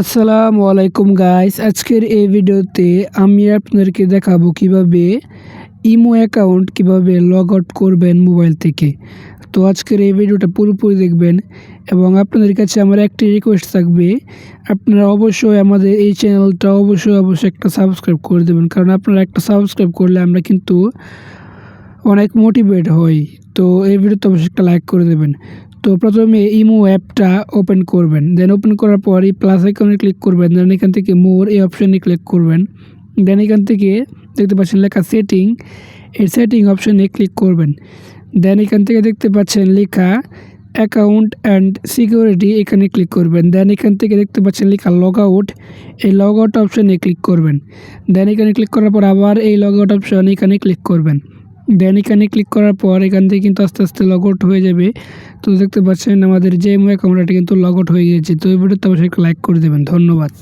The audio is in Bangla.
আসসালামু আলাইকুম গাইস আজকের এই ভিডিওতে আমি আপনাদেরকে দেখাবো কীভাবে ইমো অ্যাকাউন্ট কীভাবে লগ আউট করবেন মোবাইল থেকে। তো আজকের এই ভিডিওটা পুরোপুরি দেখবেন এবং আপনাদের কাছে আমার একটি রিকোয়েস্ট থাকবে, আপনারা অবশ্যই আমাদের এই চ্যানেলটা অবশ্যই অবশ্যই একটা সাবস্ক্রাইব করে দেবেন। কারণ আপনারা একটা সাবস্ক্রাইব করলে আমরা কিন্তু অনেক মোটিভেট হই। তো এই ভিডিওতে অবশ্যই একটা লাইক করে দেবেন। তো প্রথমে ইমো অ্যাপটা ওপেন করবেন। দেন ওপেন করার পর এই প্লাস আইকনে ক্লিক করবেন। দেন এখান থেকে মোর এই অপশানে ক্লিক করবেন। দেন এখান থেকে দেখতে পাচ্ছেন লেখা সেটিং এই সেটিং অপশানে ক্লিক করবেন। দেন এখান থেকে দেখতে পাচ্ছেন লেখা অ্যাকাউন্ট অ্যান্ড সিকিউরিটি এখানে ক্লিক করবেন। দেন এখান থেকে দেখতে পাচ্ছেন লেখা লগ আউট এই লগ আউট অপশানে ক্লিক করবেন। দেন এখানে ক্লিক করার পর আবার এই লগ আউট অপশান এখানে ক্লিক করবেন। দেন এখানে ক্লিক করার পর এখান থেকে কিন্তু আস্তে আস্তে লগ আউট হয়ে যাবে। তো দেখতে পাচ্ছেন আমাদের যে অ্যাকাউন্টটা কিন্তু লগ আউট হয়ে গিয়েছে। তো এই ভিডিওতে অবশ্যই লাইক করে দেবেন। ধন্যবাদ।